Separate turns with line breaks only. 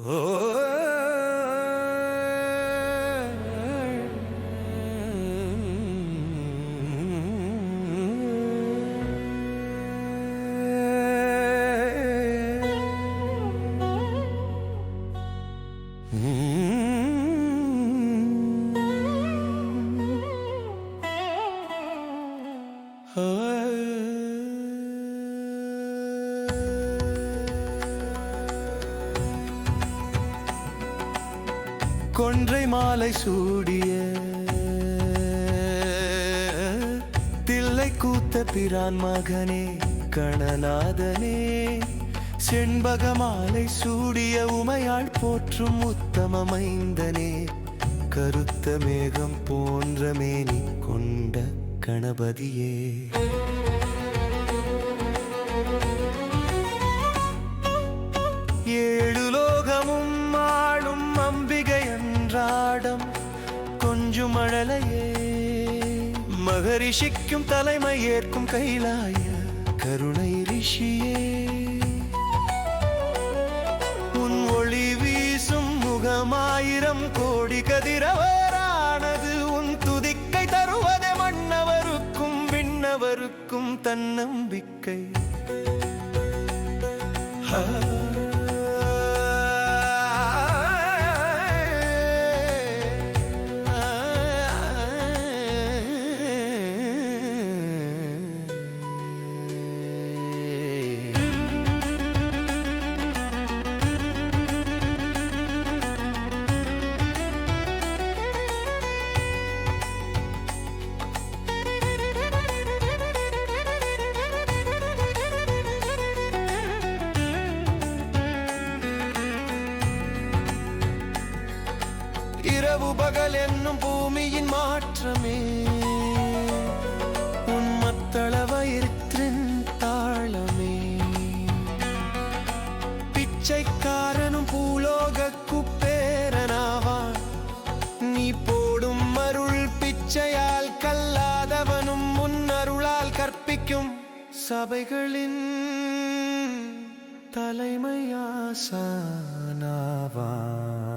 Oh. கொன்றை மாலை சூடிய தில்லை கூத்த பிரான் மகனே கணநாதனே. செண்பக மாலை சூடிய உமையாள் போற்றும் உத்தம மைந்தனே கருத்த மேகம் போன்ற மேனி கொண்ட கணபதியே. என்றாடம் கொஞ்சம் அழலையே மகரிஷிக்கும் தலைமை ஏற்கும் கைலாய கருணை ரிஷியே. உன் ஒளி வீசும் முகமாயிரம் கோடி கதிரவரானது உன் துதிக்கை தருவதே மன்னவருக்கும் விண்ணவருக்கும் தன்னம்பிக்கை. இரவு பகல் என்னும் பூமியின் மாற்றமே. உன் மத்தள வயிற்றின் தாளமே. பிச்சைக்காரனும் பூலோக குப்பேரனாவான். நீ போடும் அருள் பிச்சையால் கல்லாதவனும் உன் அருளால் கற்பிக்கும் சபைகளின் தலைமையாசானாவான்.